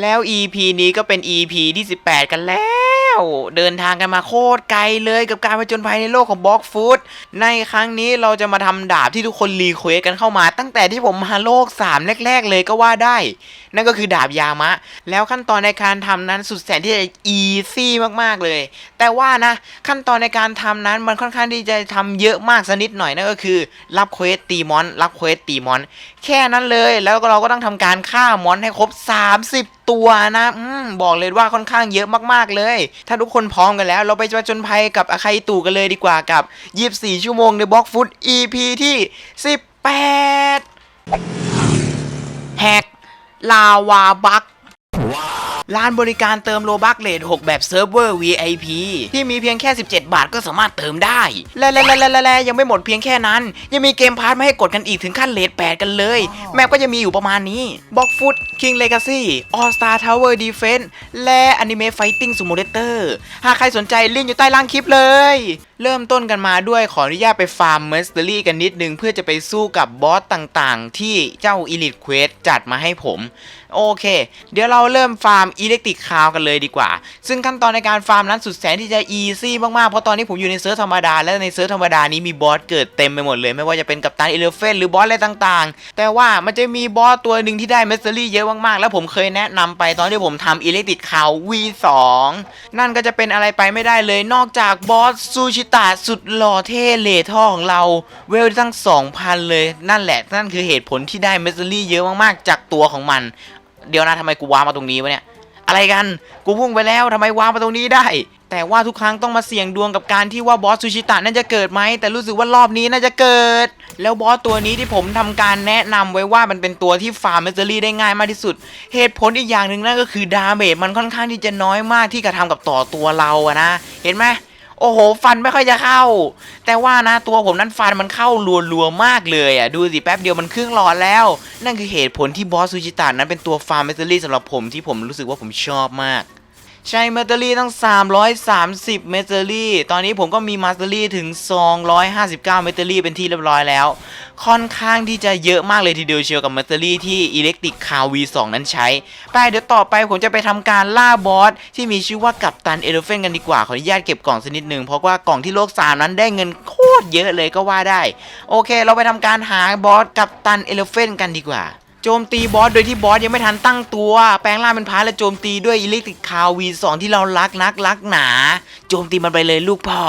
แล้ว EP นี้ก็เป็น EP ที่ 18 กันแล้ว เดินทางกันมาโคตรไกลเลยกับการผจญภัยในโลกของบล็อกฟูดในครั้งนี้เราจะมาทำดาบที่ทุกคนรีเควสกันเข้ามา ตั้งแต่ที่ผมมาโลก 3 แรก ๆ เลยก็ว่าได้ นั่นก็คือดาบยามะ แล้วขั้นตอนในการทำนั้นสุดแสนที่จะอีซี่มากๆเลย แต่ว่านะ ขั้นตอนในการทำนั้นมันค่อนข้างที่จะทำเยอะมากสักนิดหน่อยนั่นก็คือ รับเควสตีมอน รับเควสตีมอน แค่นั้นเลย แล้วเราก็ต้องทำการฆ่ามอนให้ครบ 30 ตัวนะอืมบอกเลยว่าค่อนข้างเยอะมากๆเลย ถ้าทุกคนพร้อมกันแล้ว เราไปประจนภัยกับอาคาอิตุกันเลยดีกว่ากับ 24 ชั่วโมงในบล็อกฟุต EP ที่ 18แฮกลาวาบัก ร้านบริการเติมโลบักเลท6แบบเซิร์ฟเวอร์ VIP ที่มีเพียงแค่ 17 บาทก็สามารถเติมได้และและและและและและยังไม่หมดเพียงแค่นั้น ยังมีเกมพาร์ทมาให้กดกันอีกถึงขั้นเลท8 กันเลย แมปก็จะมีอยู่ประมาณนี้บ็อกฟุต King Legacy All Star Tower Defense และ Anime Fighting Simulator หากใครสนใจลิงก์อยู่ใต้ล่างคลิปเลย เริ่มต้นกันมาด้วยขออนุญาตไปฟาร์มเมสเตอรี่กันนิดนึง เพื่อจะไปสู้กับบอสต่างๆ ที่เจ้า Elite Quest จัดมาให้ผม โอเค เดี๋ยวเราเริ่มฟาร์มอิเล็กตริกคาวกันเลยดีกว่า ซึ่งขั้นตอนในการฟาร์มนั้นสุดแสนที่จะอีซี่มากๆ เพราะตอนนี้ผมอยู่ในเซิร์ฟธรรมดา และในเซิร์ฟธรรมดานี้มีบอสเกิดเต็มไปหมดเลย ไม่ว่าจะเป็นกัปตันเอเลเฟนหรือบอสอะไรต่างๆ แต่ว่ามันจะมีบอสตัวหนึ่งที่ได้เมสเซอรี่เยอะมากๆ แล้วผมเคยแนะนำไปตอนที่ผมทำอิเล็กตริกคาว V2 นั่นก็จะเป็นอะไรไปไม่ได้เลยนอกจากบอสซูชิตะสุดหล่อเท่เลท่อของเราเวลทั้ง 2,000 เลยนั่นแหละนั่นคือเหตุผลที่ได้เมสเซอรี่เยอะมากๆ จากตัวของมัน เดี๋ยวนะทำไมกูว้ามาตรงนี้วะเนี่ย อะไรกันกูพุ่งไปแล้วทำไมว้ามาตรงนี้ได้ แต่ว่าทุกครั้งต้องมาเสี่ยงดวงกับการที่ว่าบอสซูชิตะนั่นจะเกิดไหมแต่รู้สึกว่ารอบนี้น่าจะเกิด แล้วบอสตัวนี้ที่ผมทำการแนะนำไว้ว่ามันเป็นตัวที่ฟาร์มเมสเซอรี่ได้ง่ายมากที่สุด เหตุผลอีกอย่างหนึ่งนั่นก็คือดาเมจมันค่อนข้างที่จะน้อยมากที่กระทำกับต่อตัวเราอะนะ เห็นไหม โอ้โห ฟันไม่ค่อยจะเข้า แต่ว่านะตัวผมนั้นฟันมันเข้ารัวๆมากเลยอะ ดูสิแป๊บเดียวมันครึ่งหลอดแล้ว นั่นคือเหตุผลที่บอสซูจิตะนั้นเป็นตัวฟาร์มเมสเตอรี่สำหรับผมที่ผมรู้สึกว่าผมชอบมาก ใช้เมทัลลี่ตั้ง 330 เมทัลลี่ ตอนนี้ผมก็มีมาสเตอรี่ถึง 259 เมทัลลี่เป็นที่เรียบร้อยแล้ว ค่อนข้างที่จะเยอะมากเลยทีเดียวเชียวกับเมทัลลี่ที่อิเล็กตริกคาวี2นั้นใช้ ไปเดี๋ยวต่อไปผมจะไปทำการล่าบอสที่มีชื่อว่ากัปตันเอเลเฟนกันดีกว่า ขออนุญาตเก็บกล่องสักนิดนึง เพราะว่ากล่องที่โลกสามนั้นได้เงินโคตรเยอะเลยก็ว่าได้ โอเค เราไปทำการหาบอสกัปตันเอเลเฟนกันดีกว่า โจมตีบอสโดยที่บอสยังไม่ทันตั้งตัว แปลงร่างเป็นพาร์และโจมตีด้วยอิเล็กติกคาววีสองที่เรารักนักรักหนา โจมตีมันไปเลยลูกพ่อ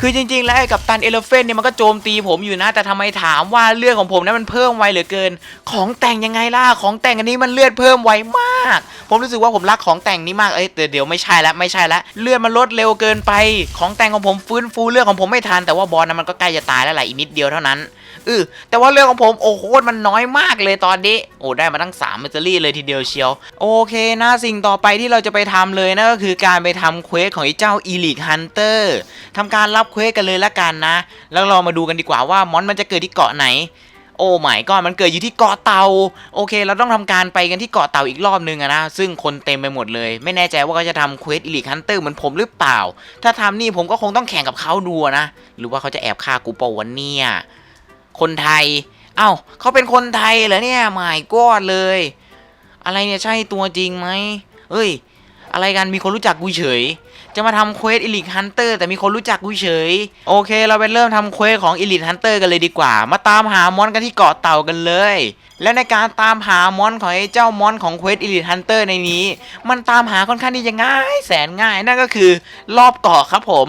คือจริง ๆ แล้วไอ้กับตันเอลเฟนเนี่ยมันก็โจมตีผมอยู่นะ แต่ทำไมถามว่าเลือดของผมนั้นมันเพิ่มไวเหลือเกิน ของแต่งยังไงล่ะ ของแต่งอันนี้มันเลือดเพิ่มไวมาก ผมรู้สึกว่าผมรักของแต่งนี้มาก เอ้ยแต่เดี๋ยวไม่ใช่ละไม่ใช่ละ เลือดมันลดเร็วเกินไป ของแต่งของผมฟื้นฟูเลือดของผมไม่ทัน แต่ว่าบอสนั้นมันก็ใกล้จะตายแล้วแหละอีกนิดเดียวเท่านั้น เออแต่ว่าเรื่องของผมโอ้โหมันน้อยมากเลยตอนนี้ โอ้ได้มาตั้ง3มัตเตอรี่เลยทีเดียวเชียว โอเคนะสิ่งต่อไปที่เราจะไปทำเลยนั่นก็คือการไปทำเควสของไอ้เจ้า Elite Hunter ทำการรับเควสกันเลยละกันนะ แล้วเรามาดูกันดีกว่าว่ามอนมันจะเกิดที่เกาะไหนโอ้ไม่ก็มันเกิดอยู่ที่เกาะเตาโอเค เราต้องทำการไปกันที่เกาะเตาอีกรอบนึงนะซึ่งคนเต็มไปหมดเลย ไม่แน่ใจว่าเขาจะทำเควส Elite Hunter เหมือนผมหรือเปล่า ถ้าทำนี่ผมก็คงต้องแข่งกับเขาดูนะ หรือว่าเขาจะแอบฆ่ากูปล่าวะเนี่ย คนไทย เอ้าเขาเป็นคนไทยเหรอเนี่ยหมายกอดเลย อะไรเนี่ยใช่ตัวจริงไหมเอ้ย อะไรกันมีคนรู้จักกูเฉย จะมาทำเควสอิลิทฮันเตอร์แต่มีคนรู้จักกูเฉย โอเค เราไปเริ่มทำเควสของอิลิทฮันเตอร์กันเลยดีกว่า มาตามหามอนกันที่เกาะเต่ากันเลย และในการตามหามอนของไอ้เจ้ามอนของเควสอิลิทฮันเตอร์ในนี้ มันตามหาค่อนข้างที่จะง่าย แสนง่ายนั่นก็คือรอบเกาะครับผม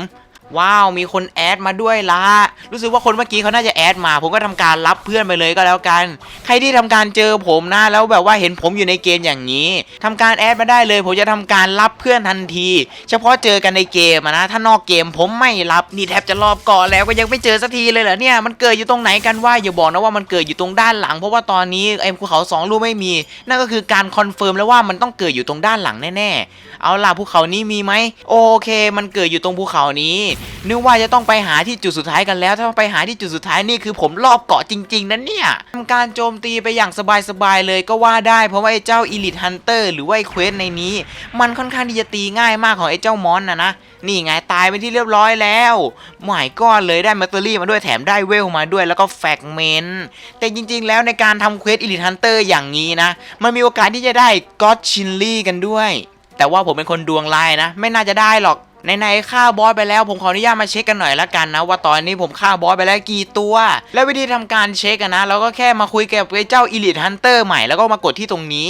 ว้าว มีคนแอดมาด้วยละรู้สึกว่าคนเมื่อกี้เขาน่าจะแอดมา ผมก็ทำการรับเพื่อนไปเลยก็แล้วกัน ใครที่ทำการเจอผมนะ แล้วแบบว่าเห็นผมอยู่ในเกมอย่างนี้ทำการแอดมาได้เลย ผมจะทำการรับเพื่อนทันที เฉพาะเจอกันในเกมนะ ถ้านอกเกมผมไม่รับ นี่แทบจะรอบก่อนแล้วก็ยังไม่เจอสักทีเลยเหรอเนี่ย มันเกิดอยู่ตรงไหนกันว่าอย่าบอกนะว่ามันเกิดอยู่ตรงด้านหลัง เพราะว่าตอนนี้ไอ้ภูเขาสองลูกไม่มี นั่นก็คือการคอนเฟิร์มแล้วว่ามันต้องเกิดอยู่ตรงด้านหลังแน่ๆ เอาล่ะภูเขานี้มีไหมโอเค มันเกิดอยู่ตรงภูเขานี้นึกว่าจะต้องไปหาที่จุดสุดท้ายกันแล้ว ถ้าไปหาที่จุดสุดท้ายนี่คือผมรอบเกาะจริงๆนะเนี่ยทำการโจมตีไปอย่างสบายๆเลยก็ว่าได้เพราะว่าไอ้เจ้า Elite Hunter หรือว่าไอ้เควสในนี้ มันค่อนข้างที่จะตีง่ายมากของไอ้เจ้ามอนนะนะนี่ไงตายเป็นที่เรียบร้อยแล้วหมายก้อนเลยได้แมตเตอรี่มาด้วยแถมได้เวลมาด้วยแล้วก็แฟกเมนต์แต่จริง ๆ แล้วในการทำเควส Elite Hunter อย่างนี้นะ มันมีโอกาสที่จะได้ก็อดชินลี่กันด้วย แต่ว่าผมเป็นคนดวงลายนะ ไม่น่าจะได้หรอกในๆฆ่าบอสไปแล้วผมขออนุญาตมาเช็คกันหน่อยละกันนะ ว่าตอนนี้ผมฆ่าบอสไปแล้วกี่ตัว และวิธีทำการเช็คอะนะเราก็แค่มาคุยกับไอ้เจ้าอิลิทฮันเตอร์ใหม่แล้วก็มากดที่ตรงนี้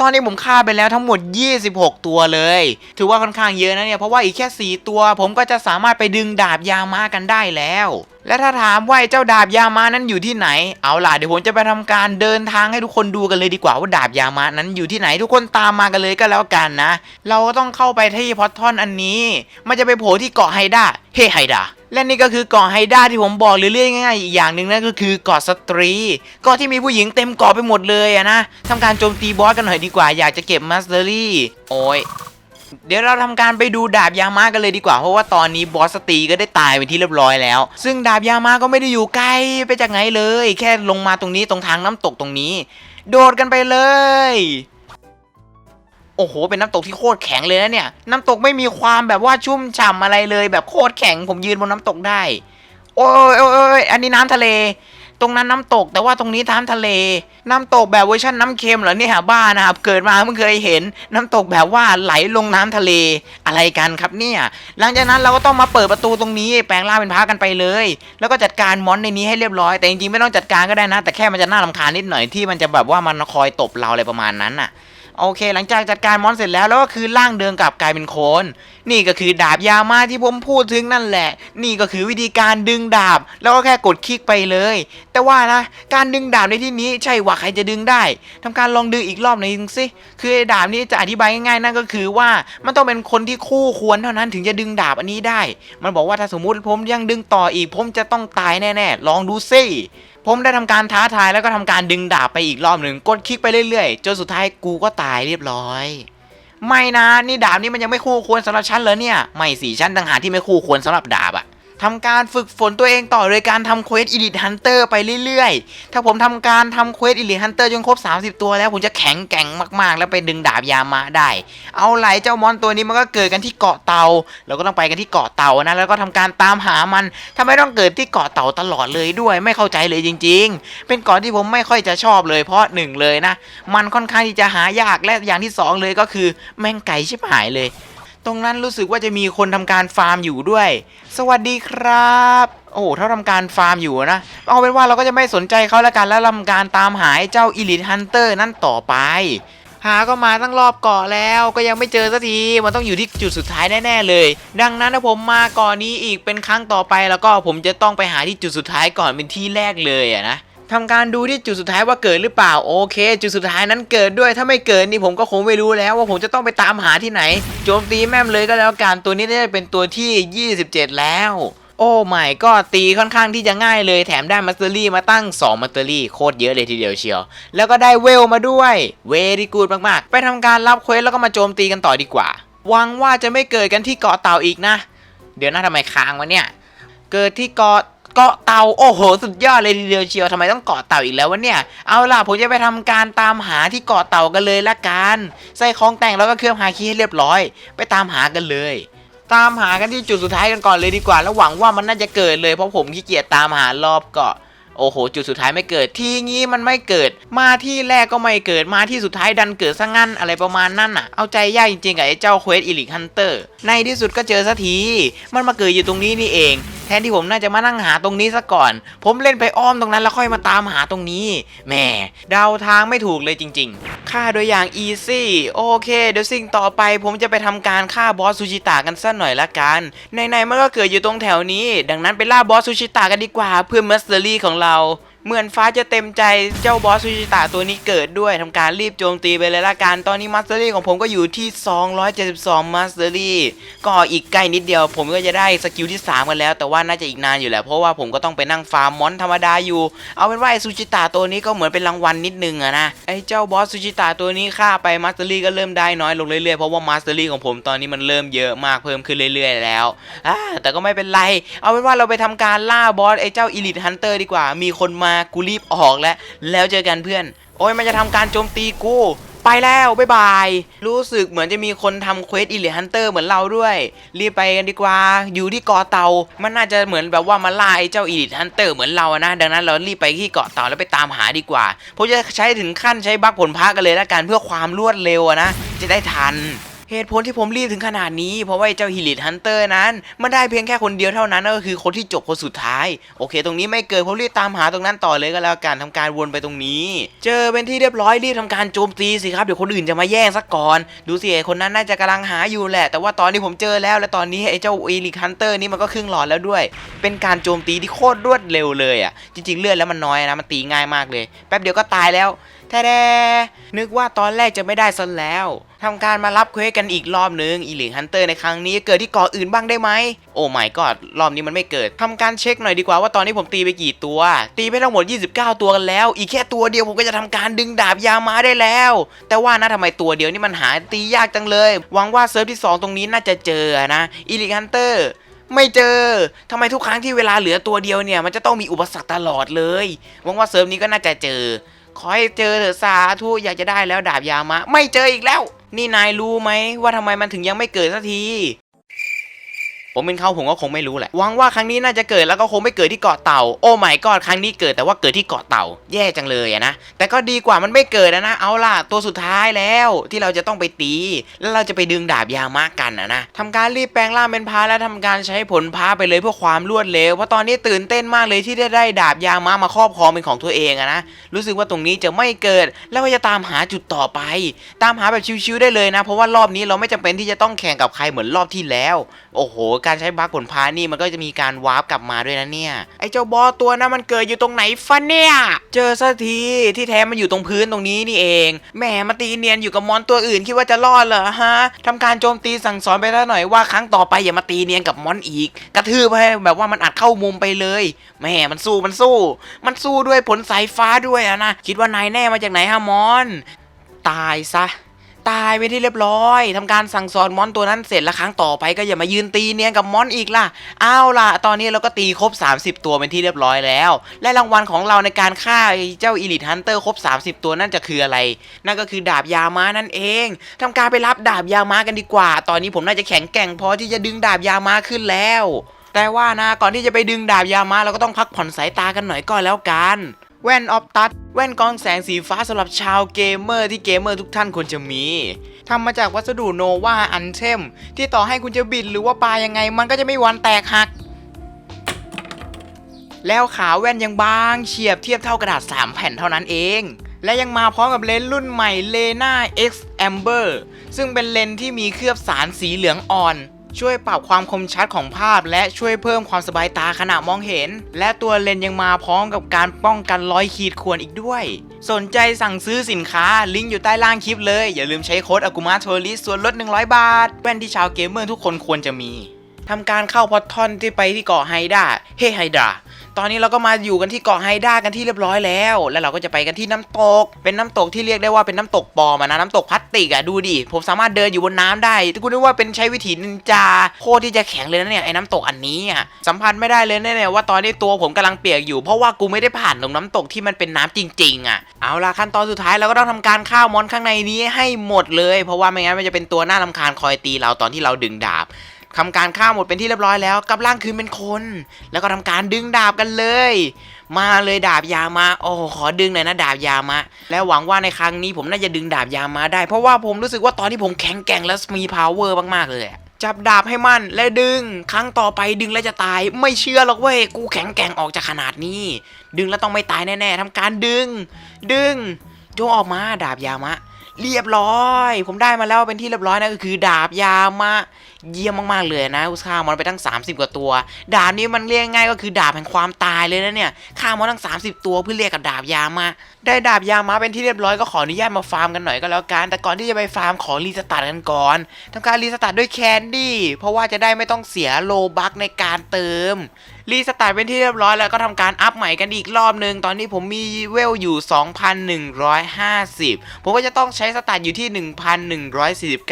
ตอนนี้ผมฆ่าไปแล้วทั้งหมด 26 ตัวเลย ถือว่าค่อนข้างเยอะนะเนี่ย เพราะว่าอีกแค่ 4 ตัว ผมก็จะสามารถไปดึงดาบยามากันได้แล้ว และถ้าถามว่าเจ้าดาบยามานั้นอยู่ที่ไหน เอาล่ะเดี๋ยวผมจะไปทำการเดินทางให้ทุกคนดูกันเลยดีกว่าว่าดาบยามานั้นอยู่ที่ไหนทุกคนตามมากันเลยก็แล้วกันนะ เราก็ต้องเข้าไปที่พอตทอนอันนี้ มันจะไปโผล่ที่เกาะไฮด้าเฮ้ไฮด้า และนี่ก็คือเกาะไฮด้าที่ผมบอกเรื่อยๆง่ายๆอีกอย่างหนึ่งนั่นก็คือเกาะสตรีเกาะที่มีผู้หญิงเต็มเกาะไปหมดเลยอะนะทำการโจมตีบอสกันหน่อยดีกว่าอยากจะเก็บมาสเตอรี่ โอ้ยเดี๋ยวเราทำการไปดูดาบยามากันเลยดีกว่า เพราะว่าตอนนี้บอสสตรีก็ได้ตายไปที่เรียบร้อยแล้ว ซึ่งดาบยามาก็ไม่ได้อยู่ไกลไปจากไหนเลย แค่ลงมาตรงนี้ตรงทางน้ำตกตรงนี้ โดดกันไปเลย โอ้โห เป็นน้ำตกที่โคตรแข็งเลยนะเนี่ย น้ำตกไม่มีความแบบว่าชุ่มฉ่ำอะไรเลย แบบโคตรแข็ง ผมยืนบนน้ำตกได้โอ้ยโอ้ยโอ้ยอันนี้น้ำทะเล ตรงนั้นน้ำตก แต่ว่าตรงนี้น้ำทะเล น้ำตกแบบเวอร์ชันน้ำเค็มเหรอเนี่ยบ้านะครับ เกิดมาเพิ่งเคยเห็น น้ำตกแบบว่าไหลลงน้ำทะเล อะไรกันครับเนี่ย หลังจากนั้นเราก็ต้องมาเปิดประตูตรงนี้ แปลงร่างเป็นพระกันไปเลย แล้วก็จัดการมอนในนี้ให้เรียบร้อย แต่จริงๆไม่ต้องจัดการก็ได้นะ แต่แค่มันจะน่ารำคาญนิดหน่อยที่มันจะแบบว่ามันคอยตบเราอะไรประมาณนั้นน่ะ โอเค หลังจากจัดการมอนเสร็จแล้วแล้วก็คือร่างเดิมกลับกลายเป็นโคนนี่ก็คือดาบยามาที่ผมพูดถึงนั่นแหละ นี่ก็คือวิธีการดึงดาบ แล้วก็แค่กดคลิกไปเลย แต่ว่านะ การดึงดาบในที่นี้ใช่ว่าใครจะดึงได้ทำการลองดึงอีกรอบหนึ่งสิคือดาบนี้จะอธิบายง่ายๆนั่นก็คือว่ามันต้องเป็นคนที่คู่ควรเท่านั้นถึงจะดึงดาบอันนี้ได้ มันบอกว่าถ้าสมมุติผมยังดึงต่ออีก ผมจะต้องตายแน่ๆลองดูสิ ผมได้ทำการท้าทายแล้วก็ทำการดึงดาบไปอีกรอบหนึ่งกดคลิกไปเรื่อยๆ จนสุดท้ายกูก็ตายเรียบร้อย ไม่นะนี่ดาบนี่มันยังไม่คู่ควรสำหรับฉันเลยเนี่ย ไม่สิฉันต่างหากที่ไม่คู่ควรสำหรับดาบอะ ทำการฝึกฝนตัวเองต่อโดยการทำเควส Elite Hunter ไปเรื่อยๆ ถ้าผมทำการทำเควส Elite Hunter จนครบ 30 ตัวแล้วผมจะแข็งแกร่งมากๆ แล้วไปดึงดาบยามาได้ เอาไหลเจ้ามอนตัวนี้มันก็เกิดกันที่เกาะเตาเราก็ต้องไปกันที่เกาะเตานะแล้วก็ทำการตามหามันทำไมต้องเกิดที่เกาะเตาตลอดเลยด้วยไม่เข้าใจเลยจริง ๆ เป็นเกาะที่ผมไม่ค่อยจะชอบเลยเพราะหนึ่งเลยนะมันค่อนข้างที่จะหายากและอย่างที่สองเลยก็คือแมงไก่ชิบหายเลย ตรงนั้นรู้สึกว่าจะมีคนทำการฟาร์มอยู่ด้วย สวัสดีครับ โอ้โหถ้าทำการฟาร์มอยู่นะ เอาเป็นว่าเราก็จะไม่สนใจเขาแล้วกันแล้วทำการตามหาเจ้า Elite Hunter นั่นต่อไป หาก็มาตั้งรอบเกาะแล้วก็ยังไม่เจอสักที มันต้องอยู่ที่จุดสุดท้ายแน่ๆเลย ดังนั้นถ้าผมมาก่อนนี้อีกเป็นครั้งต่อไป แล้วก็ผมจะต้องไปหาที่จุดสุดท้ายก่อนเป็นที่แรกเลยอะนะ ทำการดูที่จุดสุดท้ายว่าเกิดหรือเปล่าโอเค จุดสุดท้ายนั้นเกิดด้วยถ้าไม่เกิดนี่ผมก็คงไม่รู้แล้วว่าผมจะต้องไปตามหาที่ไหน โจมตีแม่มเลยก็แล้วกันตัวนี้ได้เป็นตัวที่ 27 แล้ว โอ้ไม่ก็ตีค่อนข้างที่จะง่ายเลยแถมได้มัตเตอรี่มาตั้ง 2 มัตเตอรี่โคตรเยอะเลยทีเดียวเชียว แล้วก็ได้เวลมาด้วยเวดีกูดมากๆ ไปทำการรับเควสแล้วก็มาโจมตีกันต่อดีกว่าหวังว่าจะไม่เกิดกันที่เกาะเต่าอีกนะ เดี๋ยวนะทำไมค้างวะเนี่ยเกิดที่เกาะ เกาะเต่าโอ้โห สุดยอดเลยทีเดียวเชียวทำไมต้องเกาะเต่าอีกแล้ววะเนี่ย เอาล่ะผมจะไปทำการตามหาที่เกาะเต่ากันเลยละกันใส่ของแต่งแล้วก็เครื่องฮาคิให้เรียบร้อย ไปตามหากันเลยตามหากันที่จุดสุดท้ายกันก่อนเลยดีกว่า แล้วหวังว่ามันน่าจะเกิดเลยเพราะผมขี้เกียจตามหารอบเกาะโอ้โห จุดสุดท้ายไม่เกิดที่งี้มันไม่เกิด มาที่แรกก็ไม่เกิดมาที่สุดท้ายดันเกิดซะงั้นอะไรประมาณนั้นน่ะ เอาใจยากจริงๆกับไอ้เจ้าเควสอิลิกฮันเตอร์ในที่สุดก็เจอสักที มันมาเกิดอยู่ตรงนี้นี่เอง แทนที่ผมน่าจะมานั่งหาตรงนี้ซะก่อน ผมเล่นไปอ้อมตรงนั้นแล้วค่อยมาตามหาตรงนี้แหมเดาทางไม่ถูกเลยจริง ๆ ฆ่าโดยอย่างอีซี่โอเคเดี๋ยวสิ่งต่อไป ผมจะไปทำการฆ่าบอสซูชิตะกันสักหน่อยละกันในๆมันก็เกิดอยู่ตรงแถวนี้ ดังนั้นไปล่าบอสซูชิตะกันดีกว่าเพื่อมัสเตอรี่ของเรา เหมือนฟ้าจะเต็มใจเจ้าบอสซูชิตะตัวนี้เกิดด้วยทำการรีบโจมตีไปเลยละกัน ตอนนี้มาสเตอรี่ของผมก็อยู่ที่ 272มาสเตอรี่ก็อีกใกล้นิดเดียว ผมก็จะได้สกิลที่ 3 กันแล้ว แต่ว่าน่าจะอีกนานอยู่แหละเพราะว่าผมก็ต้องไปนั่งฟาร์มมอนธรรมดาอยู่ เอาเป็นว่าไอซูชิตะตัวนี้ก็เหมือนเป็นรางวัลนิดนึงอะนะไอเจ้าบอสซูชิตะตัวนี้ฆ่าไปมาสเตอรี่ก็เริ่มได้น้อยลงเรื่อยๆเพราะว่ามาสเตอรี่ของผมตอนนี้มันเริ่มเยอะมากเพิ่มขึ้นเรื่อย ๆ แล้วอ่าแต่ก็ไม่เป็นไร เอาเป็นว่าเราไปทำการล่าบอสไอเจ้าอีลิทฮันเตอร์ดีกว่ามีคนมากูรีบออกแล้ว แล้วเจอกันเพื่อน โอ้ยมันจะทำการโจมตีกู ไปแล้วบ๊ายบาย รู้สึกเหมือนจะมีคนทำเควสอีลิทฮันเตอร์เหมือนเราด้วย รีบไปกันดีกว่า อยู่ที่เกาะเตา มันน่าจะเหมือนแบบว่ามาล่าไอ้เจ้าอีลิทฮันเตอร์เหมือนเราอะนะ ดังนั้นเรารีบไปที่เกาะเตาแล้วไปตามหาดีกว่า ผมจะใช้ถึงขั้นใช้บัคผลพระกันเลยละกันเพื่อความรวดเร็วนะ จะได้ทัน เหตุผลที่ผมรีบถึงขนาดนี้ เพราะว่าเจ้าฮิลิทฮันเตอร์นั้น มันได้เพียงแค่คนเดียวเท่านั้นก็คือคนที่จบคนสุดท้าย โอเค ตรงนี้ไม่เกิดผมรีบตามหาตรงนั้นต่อเลยก็แล้วกันทำการวนไปตรงนี้ เจอเป็นที่เรียบร้อยรีบทำการโจมตีสิครับเดี๋ยวคนอื่นจะมาแย่งซะก่อน ดูสิไอ้คนนั้นน่าจะกำลังหาอยู่แหละ แต่ว่าตอนนี้ผมเจอแล้ว และตอนนี้ไอ้เจ้าอีลิทฮันเตอร์นี่มันก็ครึ่งหลอดแล้วด้วย เป็นการโจมตีที่โคตรรวดเร็วเลยอะจริงๆเลือดแล้วมันน้อยนะมันตีง่ายมากเลย แป๊บเดียวก็ตายแล้ว แท้แดนึกว่าตอนแรกจะไม่ได้ซะแล้วทำการมารับเควสกันอีกรอบนึงอีลิงฮันเตอร์ในครั้งนี้เกิดที่เกาะอื่นบ้างได้ไหม โอ้ไม่ก็รอบนี้มันไม่เกิดทำการเช็คหน่อยดีกว่าว่าตอนนี้ผมตีไปกี่ตัว ตีไปทั้งหมด 29 ตัวกันแล้ว อีกแค่ตัวเดียวผมก็จะทำการดึงดาบยามาได้แล้ว แต่ว่านะทำไมตัวเดียวนี่มันหาตียากจังเลย หวังว่าเซิร์ฟที่ 2 ตรงนี้น่าจะเจอนะอีลิงฮันเตอร์ไม่เจอทำไมทุกครั้งที่เวลาเหลือตัวเดียวเนี่ย มันจะต้องมีอุปสรรคตลอดเลย หวังว่าเซิร์ฟนี้ก็น่าจะเจอ ขอให้เจอเถอะสาธุอยากจะได้แล้วดาบยามะ ไม่เจออีกแล้ว นี่นายรู้ไหมว่าทำไมมันถึงยังไม่เกิดสักที ผมเป็นเขาผมก็คงไม่รู้แหละหวังว่าครั้งนี้น่าจะเกิดแล้วก็คงไม่เกิดที่เกาะเต่า โอ้ไม่กอดครั้งนี้เกิดแต่ว่าเกิดที่เกาะเต่า แย่จังเลยนะ แต่ก็ดีกว่ามันไม่เกิดอะนะ เอาล่ะตัวสุดท้ายแล้วที่เราจะต้องไปตี แล้วเราจะไปดึงดาบยามะกันอะนะทำการรีบแปลงร่างเป็นพาแล้วทำการใช้ผลพาไปเลยเพื่อความรวดเร็ว เพราะตอนนี้ตื่นเต้นมากเลยที่ได้ได้ดาบยามะมาครอบครองเป็นของตัวเองนะ รู้สึกว่าตรงนี้จะไม่เกิด แล้วก็จะตามหาจุดต่อไป ตามหาแบบชิวๆได้เลยนะ เพราะว่ารอบนี้เราไม่จำเป็นที่จะต้องแข่งกับใครเหมือนรอบที่แล้ว โอ้โหการใช้บัคผลพานี่มันก็จะมีการวาร์ปกลับมาด้วยนะเนี่ย ไอ้เจ้าบอตัวนั้นมันเกิดอยู่ตรงไหนฟันเนี่ย เจอสักทีที่แท้มันอยู่ตรงพื้นตรงนี้นี่เองแหมมาตีเนียนอยู่กับมอนตัวอื่นคิดว่าจะรอดเหรอฮะทำการโจมตีสั่งสอนไปแล้วหน่อยว่าครั้งต่อไปอย่ามาตีเนียนกับมอนอีก กระทืบให้แบบว่ามันอัดเข้ามุมไปเลยแหมมันสู้มันสู้ มันสู้ด้วยผลสายฟ้าด้วยอะนะคิดว่านายแน่มาจากไหนฮะมอน ตายซะ ตายไปที่เรียบร้อยทำการสั่งสอนมอนตัวนั้นเสร็จแล้วครั้งต่อไปก็อย่ามายืนตีเนียนกับมอนอีกล่ะเอาล่ะ ตอนนี้เราก็ตีครบ 30 ตัวเป็นที่เรียบร้อยแล้ว และรางวัลของเราในการฆ่าเจ้าอีลิทฮันเตอร์ครบ 30 ตัวนั่นจะคืออะไร นั่นก็คือดาบยาม้านั่นเองทำการไปรับดาบยามากันดีกว่า ตอนนี้ผมน่าจะแข็งแกร่งพอที่จะดึงดาบยามาขึ้นแล้ว แต่ว่านะก่อนที่จะไปดึงดาบยามาเราก็ต้องพักผ่อนสายตากันหน่อยก็แล้วกัน แว่นออฟตัดแว่นกองแสงสีฟ้าสำหรับชาวเกมเมอร์ที่เกมเมอร์ทุกท่านควรจะมีทำมาจากวัสดุโนวาอันเทมที่ต่อให้คุณจะบิดหรือว่าปลายังไง มันก็จะไม่วันแตกหัก แล้วขาแว่นยังบางเฉียบเทียบเท่ากระดาษ 3 แผ่นเท่านั้นเอง และยังมาพร้อมกับเลนส์รุ่นใหม่ Lena X Amber ซึ่งเป็นเลนส์ที่มีเคลือบสารสีเหลืองอ่อน ช่วยปรับความคมชัดของภาพ และช่วยเพิ่มความสบายตาขณะมองเห็น และตัวเลนส์ยังมาพร้อมกับการป้องกันรอยขีดข่วนอีกด้วย สนใจสั่งซื้อสินค้าลิงก์อยู่ใต้ล่างคลิปเลย อย่าลืมใช้โค้ดอากุมาโทริส่วนลด 100 บาทแว่นที่ชาวเกมเมอร์ทุกคนควรจะมีทำการเข้าพอททอนที่ไปที่เกาะไฮด้าเฮไฮดา ตอนนี้เราก็มาอยู่กันที่เกาะไฮด้ากันที่เรียบร้อยแล้ว แล้วเราก็จะไปกันที่น้ำตก เป็นน้ำตกที่เรียกได้ว่าเป็นน้ำตกปลอมนะน้ำตกพลาสติกอะดูดิผมสามารถเดินอยู่บนน้ำได้ที่คุณนึกว่าเป็นใช้วิถีนินจาโคตรที่จะแข็งเลยนะเนี่ยไอ้น้ำตกอันนี้อะสัมผัสไม่ได้เลยแน่ๆว่าตอนนี้ตัวผมกำลังเปียกอยู่ เพราะว่ากูไม่ได้ผ่านตรงน้ำตกที่มันเป็นน้ำจริงๆอะเอาล่ะขั้นตอนสุดท้ายเราก็ต้องทำการฆ่ามอนข้างในนี้ให้หมดเลย เพราะว่าไม่งั้นมันจะเป็นตัวหน้าลำคาญคอยตีเราตอนที่เราดึงดาบ ทำการฆ่าหมดเป็นที่เรียบร้อยแล้วกับร่างคืนเป็นคน แล้วก็ทำการดึงดาบกันเลย มาเลยดาบยามาโอ้ขอดึงหน่อยนะดาบยามะ และหวังว่าในครั้งนี้ผมน่าจะดึงดาบยามาได้ เพราะว่าผมรู้สึกว่าตอนที่ผมแข็งแกร่งและมี power มากๆเลยจับดาบให้มั่นและดึง ครั้งต่อไปดึงแล้วจะตาย ไม่เชื่อหรอกเว้ยกูแข็งแกร่งออกจากขนาดนี้ ดึงแล้วต้องไม่ตายแน่ๆทำการดึง ดึงจงออกมาดาบยามะ เรียบร้อย ผมได้มาแล้วเป็นที่เรียบร้อยนะก็คือดาบยามะเยี่ยมมากๆเลยนะค่ามอนไปตั้ง 30 กว่าตัว ดาบนี้มันเรียกง่ายก็คือดาบแห่งความตายเลยนะเนี่ยฆ่ามอนตั้ง 30 ตัวเพื่อเรียกกับดาบยามะได้ดาบยามะเป็นที่เรียบร้อยก็ขออนุญาตมาฟาร์มกันหน่อยก็แล้วกัน แต่ก่อนที่จะไปฟาร์มขอรีสตาร์ทกันก่อนทำการรีสตาร์ทด้วยแคนดี้เพราะว่าจะได้ไม่ต้องเสียโลบัคในการเติม รีสตาร์ทเป็นที่เรียบร้อยแล้วก็ทำการอัพใหม่กันอีกรอบหนึ่งตอนนี้ผมมีเวลอยู่ 2,150 ผมก็จะต้องใช้สตาร์ทอยู่ที่ 1,149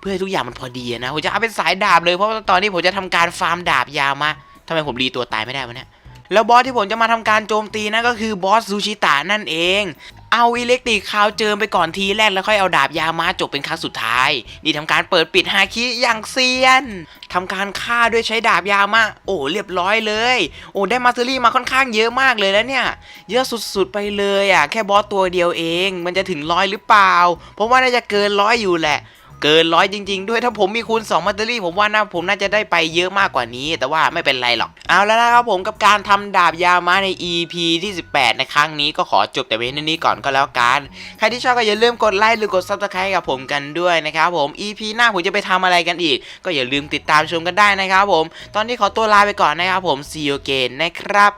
เพื่อให้ทุกอย่างมันพอดีนะ ผมจะเอาเป็นสายดาบเลยเพราะว่าตอนนี้ผมจะทำการฟาร์มดาบยาวมาทำไมผมรีตัวตายไม่ได้วะเนี่ย แล้วบอสที่ผมจะมาทำการโจมตีนั่นก็คือบอสซูชิตะนั่นเอง เอาอิเล็กตริกคาวเจิมไปก่อนทีแรกแล้วค่อยเอาดาบยามาจบเป็นครั้งสุดท้าย นี่ทำการเปิดปิดฮาคิอย่างเซียนทำการฆ่าด้วยใช้ดาบยามาโอ้เรียบร้อยเลย โอ้ได้มาสเตอรี่มาค่อนข้างเยอะมากเลยแล้วเนี่ย เยอะสุดๆไปเลยอะแค่บอสตัวเดียวเอง มันจะถึงร้อยหรือเปล่าผมว่าน่าจะเกินร้อยอยู่แหละ เกินร้อยจริง ๆ ด้วยถ้าผมมีคูณ2มัตเตอรี่ผมว่าน่าผมน่าจะได้ไปเยอะมากกว่านี้ แต่ว่าไม่เป็นไรหรอก เอาแล้วนะครับผมกับการทำดาบยามาใน EP ที่ 18 ในครั้งนี้ก็ขอจบแต่เพียงเท่านี้ก่อนก็แล้วกัน ใครที่ชอบก็อย่าลืมกดไลค์หรือกด subscribe กับผมกันด้วยนะครับผม EP หน้าผมจะไปทำอะไรกันอีก ก็อย่าลืมติดตามชมกันได้นะครับผม ตอนนี้ขอตัวลาไปก่อนนะครับผม see you again นะครับ